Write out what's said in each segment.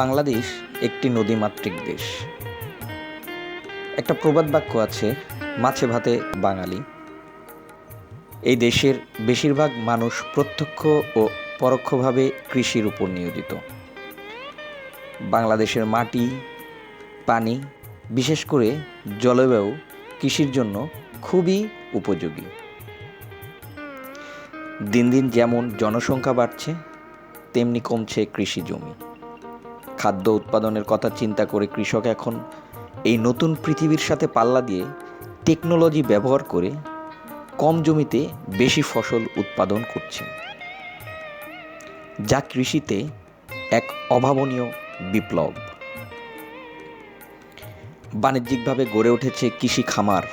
বাংলাদেশ একটি নদীমাতৃক দেশ। একটা প্রবাদ বাক্য আছে, মাছে ভাতে বাঙালি। এই দেশের বেশিরভাগ মানুষ প্রত্যক্ষ ও পরোক্ষভাবে কৃষির উপর নিয়োজিত। বাংলাদেশের মাটি, পানি, বিশেষ করে জলবায়ু কৃষির জন্য খুবই উপযোগী। দিন দিন যেমন জনসংখ্যা বাড়ছে, তেমনি কমছে কৃষি জমি। খাদ্য উৎপাদনের কথা চিন্তা করে কৃষক এখন এই নতুন পৃথিবীর সাথে পাল্লা দিয়ে টেকনোলজি ব্যবহার করে কম জমিতে বেশি ফসল উৎপাদন করছে যা কৃষিতে এক অভাবনীয় বিপ্লব। বাণিজ্যিকভাবে গড়ে উঠেছে কৃষি খামার,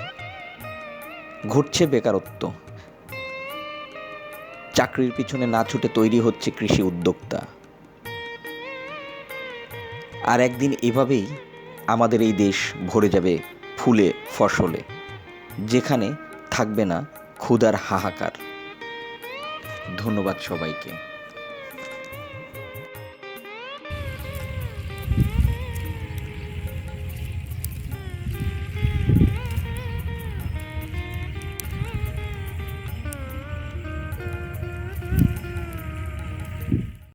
ঘটছে বেকারত্ব। চাকরির পিছনে না ছুটে তৈরি হচ্ছে কৃষি উদ্যোক্তা। আর একদিন এভাবেই আমাদের এই দেশ ভরে যাবে ফুলে, ফসলে, যেখানে থাকবে না ক্ষুধার হাহাকার। ধন্যবাদ সবাইকে।